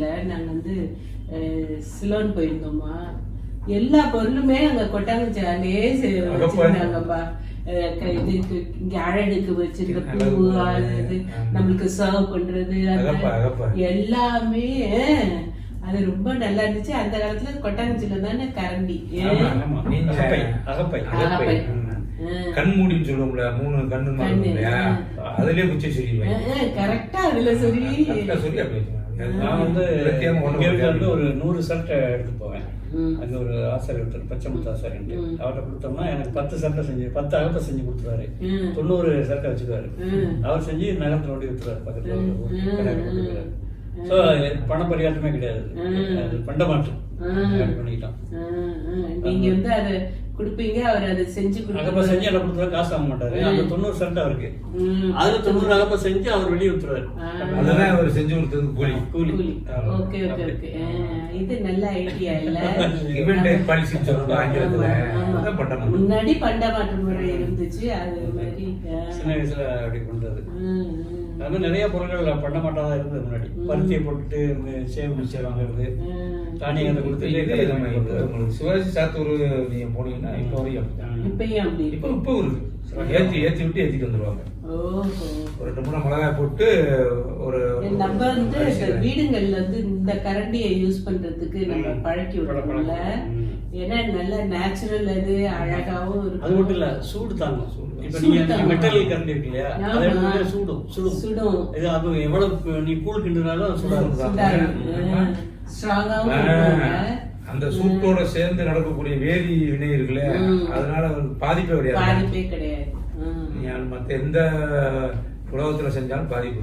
கொட்டாங்குச்சியில நாங்க வந்து சிலோன் போயிருந்தோமா எல்லா பொருளுமே அங்க கொட்டாங்குச்சியாலே வச்சிருந்தாங்கப்பா. இதுக்கு இங்க அழகுக்கு வச்சிருக்க பூ அது இது நம்மளுக்கு சர்வ் பண்றது. எல்லாமே அது ரொம்ப நல்லா இருந்துச்சு. அந்த காலத்துல கொட்டாங்குச்சியில தானே கரண்டி. அகப்பை. கண் மூடின்னு சொல்லுவோம்ல மூணு கண்ணு. அதுலயே குச்சி சொல்லிடுவேன் கரெக்டா அதுல சொல்லி. அப்படி. நான் வந்து இருந்து ஒரு நூறு சட்டை எடுத்து போவேன். அங்க ஒரு ஆசிரியர் ஒருத்தர் பச்சைமுத்து ஆசாரியன்ட்டு. அவர்கிட்ட கொடுத்தோம்னா எனக்கு பத்து சட்டை செஞ்சு பத்து அகத்தை செஞ்சு கொடுத்துருவாரு. தொண்ணூறு சட்டை வச்சுக்குவாரு. அவர் செஞ்சு நகரத்தில் ஓடி விட்டுருவாரு பக்கத்துல ஸோ பண பரிகாரமே கிடையாது. ம். அது பண்டமாற்றம் ம். அப்படி பண்ணிக்கிட்டோம். அஹ், அஹ், நீங்க வந்து அதை கொடுப்பீங்க அவர் அதை செஞ்சு அகப்பை. செஞ்சு என்ன கொடுத்துருவாரு காசு வாங்க மாட்டாரு. அந்த தொண்ணூறு சட்டை அவருக்கு. அதுல தொண்ணூறு அகப்பை செஞ்சு அவர் வெளியே விட்டுருவாரு ஆ. அதுதான் அவர் செஞ்சு கொடுத்தது கூலி. கூலி. Okay okay okay. இது நல்ல ஐடியா இல்ல. இவெண்ட் பாலிசின்னு சொல்றாங்க ஆங்கிலத்துல முன்னாடி பண்ட மாற்று முறை இருந்துச்சு அது மாதிரி சின்ன வயசுல அப்படி பண்றது. அது மாதிரி நிறைய பொருட்கள் பண்ண மாட்டாதான் இருந்தது முன்னாடி. பருத்தியை போட்டுட்டு சேவ் மிக்சர் வாங்குறது. தானியத்தை கொடுத்துட்டு உங்களுக்கு சிவாஜி சாத்தூர் நீங்க போனீங்கன்னா இப்ப வரையும் அப்படிதான். இப்பயும் அப்படி இப்ப இப்ப இருக்கு ஏத்தி ஏத்தி விட்டு ஏத்திட்டு வந்துருவாங்க. ஓஹோ. ஒரு ரெண்டு மூணு மிளகாய் போட்டு ஒரு நம்ம வந்து. வீடுங்கள்ல வந்து இந்த கரண்டியை யூஸ் பண்றதுக்கு நம்ம. பழக்கி விடுறோம்ல. ஏன்னா நல்ல நேச்சுரல் அது அழகாவும் இருக்கும் அது மட்டும் இல்ல சூடு தாங்கும் சூடு. இப்ப நீங்க. மெட்டல் கரண்ட் இருக்கு இல்லையா. அதை எடுத்து சுடும் சுடும் சுடும் இது அது எவ்வளவு நீ கூழ் கிண்டுனாலும் சுடாது ஸ்ட்ராங்காவும். அந்த சூட்டோட சேர்ந்து நடக்கக்கூடிய வேதி வினை இருக்குல்ல. அதனால அவருக்கு பாதிப்பே கிடையாது பாதிப்பே கிடையாது ம். நீங்க மத்த எந்த உலகத்துல செஞ்சாலும் பாதிப்பு.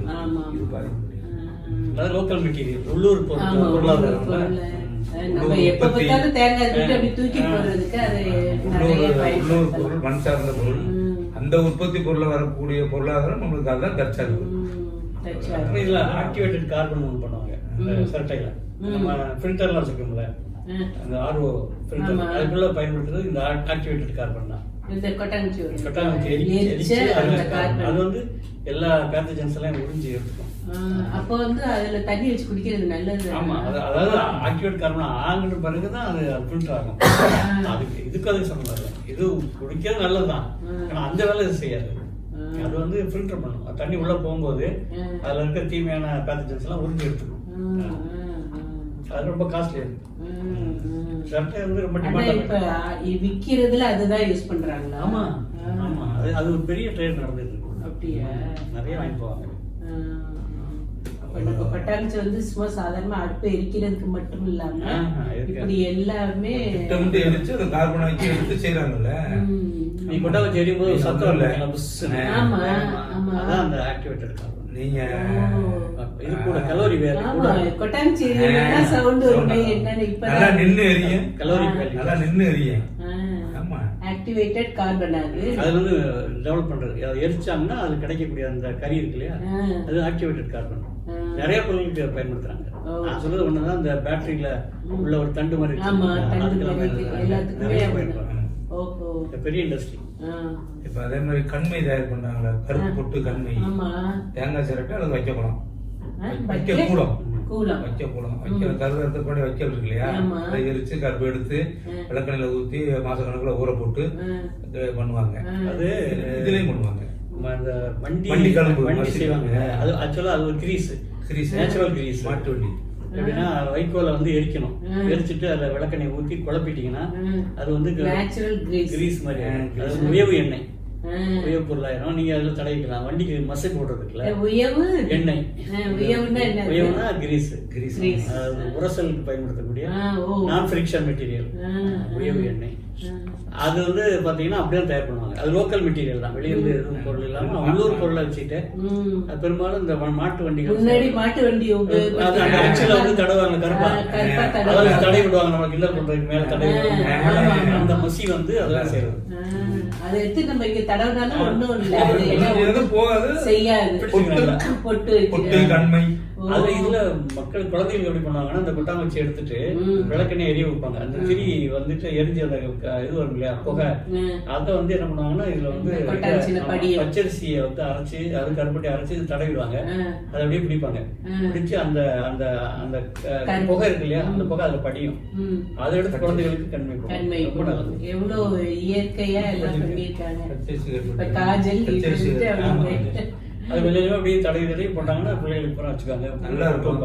இது பாதிப்பு கிடையாது. ம். அது லோக்கல் மெட்டீரியல் உள்ளூர் பொருளாதாரம் நம்ம எப்ப. பார்த்தாலும் தேங்காய் துட்டு அப்படி தூக்கி. போடுறதுக்கு அது நிறைய. பொருள் மண் சார்ந்த பொருள். அந்த உற்பத்தி பொருள்ல வரக்கூடிய பொருளாதாரம் நம்மளுக்கு அதுதான். அப்புறம் இதுல ஆக்டிவேட்டட் கார்பன் ஒன்று பண்ணுவாங்க. சட்டையில. நம்ம ஃபில்டர்லாம் வச்சுக்கோங்கள ம். அந்த ஆர்ஓ ஃபில்டர். அதுக்குள்ள பயன்படுத்துறது இந்த ஆக்டிவேட்டட் கார்பன் தான் இந்த கொட்டாங்குச்சி. கொட்டாங்குச்சி எரிச்சு. அது வந்து எல்லா பேத்தஜன்ஸ் எல்லாம் உறிஞ்சி எடுத்துக்கும் அப்போ வந்து அதுல தண்ணி வச்சு குடிக்கிறது நல்லது ஆமா அது- அதாவது ஆக்டிவேட் கார்பன் ஆங்கின பிறகு தான் அது ஃபில்டர் ஆகும் அதுக்கு இதுக்கு அது சொன்னது இது குடிக்கிறது நல்லதுதான். ஆனா அந்த வேலை இது செய்யாது. அது வந்து ஃபில்டர் பண்ணும் தண்ணி உள்ள போகும்போது. அதுல இருக்க தீமையான பேத்தஜன்ஸ் எல்லாம் உறிஞ்சி எடுத்துக்கும். அது ரொம்ப காஸ்ட்லி. சட்டை வந்து ரொம்ப விக்கிறதுல அதுதான் யூஸ் பண்றாங்களா ஆமா. ஆமா அது அது ஒரு பெரிய ட்ரேட் நடந்துட்டு இருக்கு அப்படியா நிறைய வாங்கி போவாங்க கொட்டாங்குச்சி வந்து சும்மா சாதாரணமா அடுப்பு எரிக்கிறதுக்கு மட்டும் இல்லாம. இப்படி எல்லாமே திட்டமிட்டு எரிச்சு அந்த கார்பன் ஆக்கி எடுத்து செய்யறாங்கல்ல. நீ ஒரு சத்தம் இல்ல. ஆமா, ஆமா. அதான் அந்த ஆக்டிவேட்டட் கார்பன் நீங்க இது கூட கலோரி வேலை ஆமா கூட கொட்டாங்குச்சி எரியணும்னா சவுண்ட் வருமே என்னன்னு நல்லா நின்னு எரியும் கலோரி. வேல்யூ நல்லா நின்னு எரியும் ஆமா. ஆக்டிவேட்டட் கார்பன் அது. அது வந்து டெவலப் பண்றது. அதை எரிச்சாங்கன்னா அது கிடைக்கக்கூடிய அந்த கறி இருக்கு இல்லையா. அது ஆக்டிவேட்டட் கார்பன். நிறைய பொருளுக்கு பயன்படுத்துறாங்க. நான் சொல்றது ஒண்ணுதான். இந்த பேட்டரியில உள்ள ஒரு தண்டு மாதிரி. எல்லாத்துக்குமே. பயன்படுறாங்க. பெரிய இண்டஸ்ட்ரி. இப்ப அதே மாதிரி கண்மை தயார் பண்றாங்களா கருப்பு பொட்டு கண்மை. ஆமா. தேங்காய் சிரட்டை அது வைக்க குளம் ஆ, வைக்க வைக்க- கூலம் கூலம் வைக்க கூலம் வைக்க கருதத்தை கூட வைக்கல் இருக்கு இல்லையா? ஆமா. அதை எரிச்சு கருப்பு எடுத்து. விளக்கணையில ஊத்தி மாச கணக்குல ஊற போட்டு பண்ணுவாங்க. அது இதுலயும் பண்ணுவாங்க. நம்ம அந்த வண்டி வண்டி கழும்பு, வண்டி செய்வாங்க. அது ஆக்சுவலா அது ஒரு கிரீஸ். கிரீஸ். Natural Greece. மாட்டு வண்டி. எப்படின்னா வைக்கோலை வந்து எரிக்கணும். எரிச்சிட்டு அதுல விளக்கெண்ணெய் ஊத்தி குழப்பிட்டீங்கன்னா. அது வந்து. கிரீஸ் மாதிரி. அது உயவு எண்ணெய். உயவு பொருளாயிரும் நீங்க அதுல தடவிக்கலாம் வண்டிக்கு மசை போடுறதுக்குல உயவு எண்ணெய்? உயவுனா கிரீஸ் கிரீஸ் உரசலுக்கு பயன்படுத்தக்கூடிய. நான் ஃபிரிக்ஷன் மெட்டீரியல் உயவு. எண்ணெய். அது வந்து பாத்தீங்கன்னா அப்படியே தயார் பண்ணுவாங்க. அது லோக்கல் மெட்டீரியல் தான். வெளிய இருந்து எதுவும் பொருள் இல்லாம உள்ளூர் பொருளை வச்சுட்டு ம். அது பெரும்பாலும் இந்த மாட்டு வண்டிகள். முன்னாடி மாட்டு வண்டி அது வந்து தடவாங்க கருப்பா. அதாவது தடவை தடை விடுவாங்க. நம்ம கிண்டல் பண்றதுக்கு மேல தடை. அந்த மசி வந்து அதெல்லாம் செய்யறது அதை எடுத்து நம்ம இங்க தடவினாலும் ஒண்ணும் இல்ல. போகாது. செய்யாது. பொட்டு. பொட்டு. கண்மை. அது இதுல மக்கள் குழந்தைகள் எப்படி பண்ணுவாங்கன்னா அந்த கொட்டாங்குச்சி எடுத்துட்டு. விளக்கெண்ணெய் எரிய வைப்பாங்க. அந்த திரி வந்துட்டு எரிஞ்சு அந்த இது வரும் இல்லையா புகை. அதை வந்து என்ன பண்ணுவாங்கன்னா இதுல வந்து. பச்சரிசியை வந்து அரைச்சு அது கருப்பட்டி அரைச்சு இது தடவிடுவாங்க. அதை அப்படியே பிடிப்பாங்க. பிடிச்சு அந்த அந்த அந்த. புகை இருக்கு இல்லையா அந்த புகை அதுல படியும். அதை எடுத்து குழந்தைகளுக்கு கண்மை கண்மை ரொம்ப நல்லது. எவ்வளவு இயற்கையா எல்லாம் பண்ணியிருக்காங்க. காஜல் அது கொஞ்சமா அப்படியே தடவி தடவி போட்டாங்கன்னா பிள்ளைகளுக்கு பூரா வச்சுக்காங்க நல்லா இருக்கும்.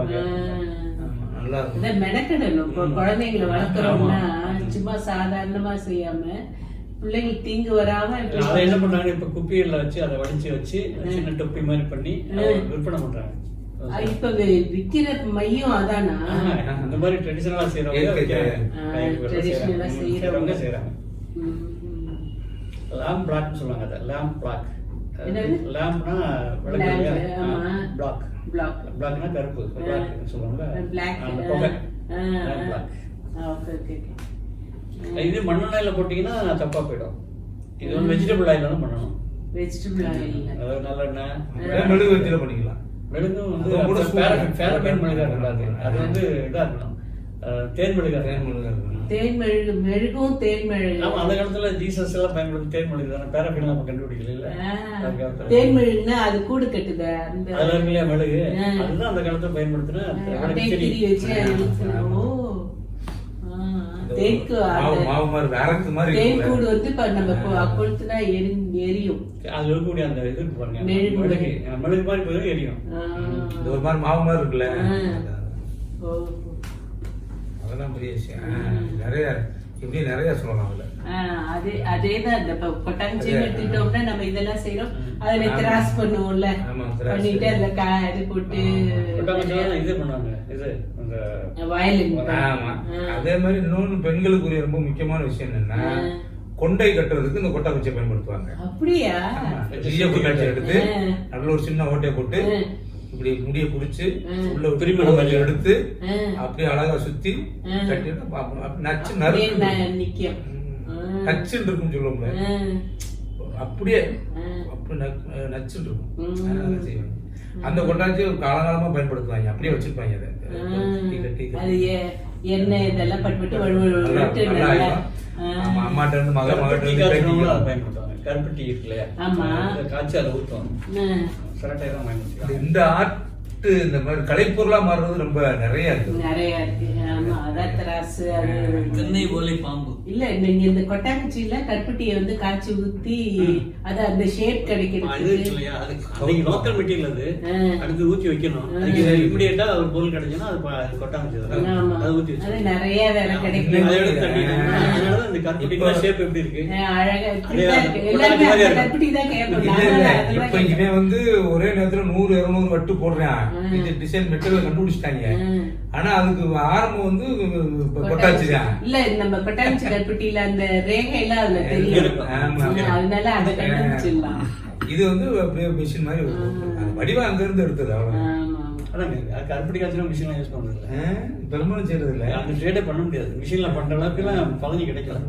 நல்லா இருக்கும். இதை மெனக்கெடணும் இப்போ குழந்தைங்களை வளர்க்குறோம்னா சும்மா சாதாரணமா செய்யாம பிள்ளைங்களுக்கு தீங்கு வராம அதை என்ன பண்றாங்க? இப்ப குப்பியில வச்சு அதை வடிச்சு வச்சு சின்ன மாதிரி பண்ணி விற்பனை பண்றாங்க. இப்ப வி- விக்கிற மையம் அதானா? இந்த மாதிரி ட்ரெடிஷனலா செய்யறவங்க செய்யறாங்க. லேம்ப் பிளாக்னு சொல்லுவாங்க அதை. Lamp black? லேம்ப்னா. பிளாக். பிளாக்னா கருப்பு. பிளாக் சொல்லுவாங்க. இது மண்ணெண்ணெயில போட்டீங்கன்னா தப்பா போயிடும். இது வந்து வெஜிடபிள் ஆயில தான் பண்ணணும். வெஜிடபிள் ஆயில் அதாவது நல்லெண்ணெய் அப்படியே மெழுகுவர்த்தியில பண்ணிக்கலாம். மெழுகும் வந்து. பேரபேன் மெழுகா இருக்காது அது வந்து இதா இருக்கணும். அஹ், தேன் மெழுகா தேன் இருக்கணும் மெழுகா இருக்கணும். தேன் மெழுகு மெழுகும் தேன் மெழுகு ஆமா அந்த காலத்துல ஜீசஸ் எல்லாம் பயன்படுத்தி தேன் மெழுகு தானே பேரபேன் நம்ம கண்டுபிடிக்கல இல்ல ஆ, அந்த காலத்துல. தேன் மெழுகுன்னா அது கூடு கட்டுத அந்த அதுல மெழுகு. அதுதான் அந்த காலத்துல பயன்படுத்தின அது தேக்கு வந்து நம்ம கொளுத்துனா எரி எரியும். அதுல இருக்கக்கூடிய அந்த இது பாருங்க மெழுகு. மெழுகு. மாதிரி எரியும். ஒரு மாதிரி மாவு மாதிரி இருக்குல்ல. அதெல்லாம் பெரிய விஷயம் நிறைய இப்படி நிறைய சொல்லலாம் அதுல. அதே அதேதான் இந்த கொட்டாங்குச்சி எடுத்துக்கிட்டோம்னா நம்ம இதெல்லாம் செய்யறோம் அதுல. கிராஸ் பண்ணுவோம்ல. பண்ணிட்டு அதுல இது போட்டு இது பண்ணுவாங்க. இது அந்த வயலின். ஆமா. அதே மாதிரி இன்னொன்னு பெண்களுக்குரிய ரொம்ப முக்கியமான விஷயம் என்னன்னா கொண்டை கட்டுறதுக்கு இந்த கொட்டாங்குச்சியை பயன்படுத்துவாங்க. அப்படியா? எடுத்து. நடுவுல ஒரு சின்ன ஓட்டையை போட்டு. இப்படி முடிய புடிச்சு. உள்ள பிரிமணம். எடுத்து. அப்படியே அழகா சுத்தி. கட்டிட்டு நச்சு அப்படியே நறுக்கு. நச்சுன்னு சொல்லுவோம்ல ஆ. அப்படியே. அப்படி நச்சுன்னு இருக்கும் செய்வாங்க. அந்த கொட்டாச்சி காலகாலமா பயன்படுத்துவாங்க அப்படியே வச்சிருப்பாங்க அதை எண்ணெய் இதெல்லாம் பட்டு வழு வழு நல்லா- வழுட்டு நல்லா நல்லா ஆயிடும். ஆ. ஆமா, அம்மாட்ட இருந்து மக மகிட்ட இருந்து. பயன்படுத்துவாங்க கருப்பட்டி இருக்கு இல்லையா ஆமா. அதை காய்ச்சி அதை ஊற்றுவாங்க தான் இந்த ஆர்ட் இந்த மாதிரி கலைப்பொருளா மாறுறது ரொம்ப நிறைய இருக்கு. நிறைய இருக்கு. ஆமா அதான் திராசு அது தென்னை ஓலை பாம்பு. இல்ல நீங்க இந்த கொட்டாங்குச்சியில கருப்பட்டியை வந்து காய்ச்சி ஊத்தி அது அந்த ஷேப் அது கிடைக்கிறது இருக்கு இல்லையா? அது அன்னைக்கு லோக்கல் மெட்டீரியல் அது. அடுத்து ஊத்தி வைக்கணும். அதுக்கு இமிடியேட்டா ஒரு பொருள் கிடைச்சுன்னா அது கொட்டாங்குச்சி அதை ஊத்தி அது நிறைய வேற கிடைக்கும். அதனால இந்த கருப்பட்டிக்கு ஷேப் எப்படி இருக்கு? அழகா அந்த கருப்பட்டி தான் இப்ப. இவன் வந்து ஒரே நேரத்துல நூறு இருநூறு வட்டு போடுறான். இது டிசைன் மெட்டீரியல் கண்டுபிடிச்சிட்டாங்க. ஆனா அதுக்கு ஆரம்பம் வந்து கொட்டாச்சு தான். இல்ல நம்ம கொட்டாங்குச்சி கருப்பட்டியில அந்த ரேகை எல்லாம் அதுல தெரியும். அதனால அதை கண்டுபிடிச்சிடலாம். இது வந்து அப்படியே மிஷின் மாதிரி வடிவம் அங்க இருந்து எடுத்தது அவ்வளவு. ஆமா ஆமா. அதான் கருப்பட்டி காய்ச்சலும் மிஷின்லாம் யூஸ் பண்றது பெரும்பாலும் செய்யறது இல்ல அந்த ட்ரேடே பண்ண முடியாது. மிஷின்ல பண்ற அளவுக்கு எல்லாம் பதனி கிடைக்கல.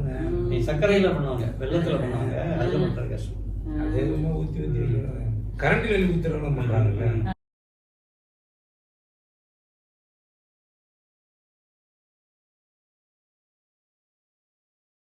நீ சர்க்கரையில பண்ணுவாங்க வெள்ளத்துல பண்ணுவாங்க அதுல பண்றது கஷ்டம். அது ஊத்தி ஊத்தி கரண்ட் வெளி ஊத்துறவங்க பண்றாங்கல்ல.